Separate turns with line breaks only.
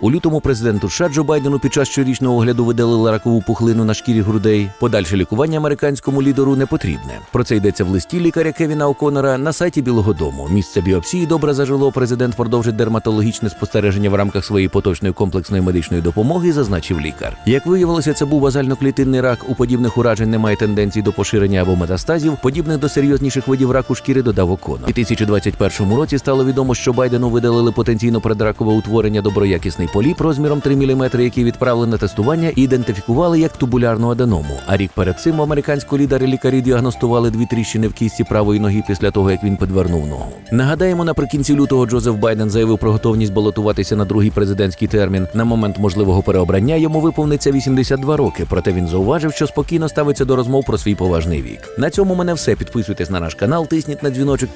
У лютому президенту США Джо Байдену під час щорічного огляду видалили ракову пухлину на шкірі грудей. Подальше лікування американському лідеру не потрібне. Про це йдеться в листі лікаря Кевіна О'Коннора на сайті Білого Дому. Місце біопсії добре зажило. Президент продовжить дерматологічне спостереження в рамках своєї поточної комплексної медичної допомоги, зазначив лікар. Як виявилося, це був базально-клітинний рак. У подібних уражень немає тенденцій до поширення або метастазів, подібних до серйозніших видів раку шкіри додав О'Коннор. У 2021 році стало відомо, що Байдену видалили потенційно предракове утворення доброякісний поліп розміром 3 мм, який відправили на тестування ідентифікували як тубулярну аденому. А рік перед цим у американського лідера лікарі діагностували дві тріщини в кісті правої ноги після того, як він підвернув ногу. Нагадаємо, наприкінці лютого Джозеф Байден заявив про готовність балотуватися на другий президентський термін. На момент можливого переобрання йому виповниться 82 роки. Проте він зауважив, що спокійно ставиться до розмов про свій поважний вік. На цьому мене все. Підписуйтесь на наш канал, тисніть на дзвіночок.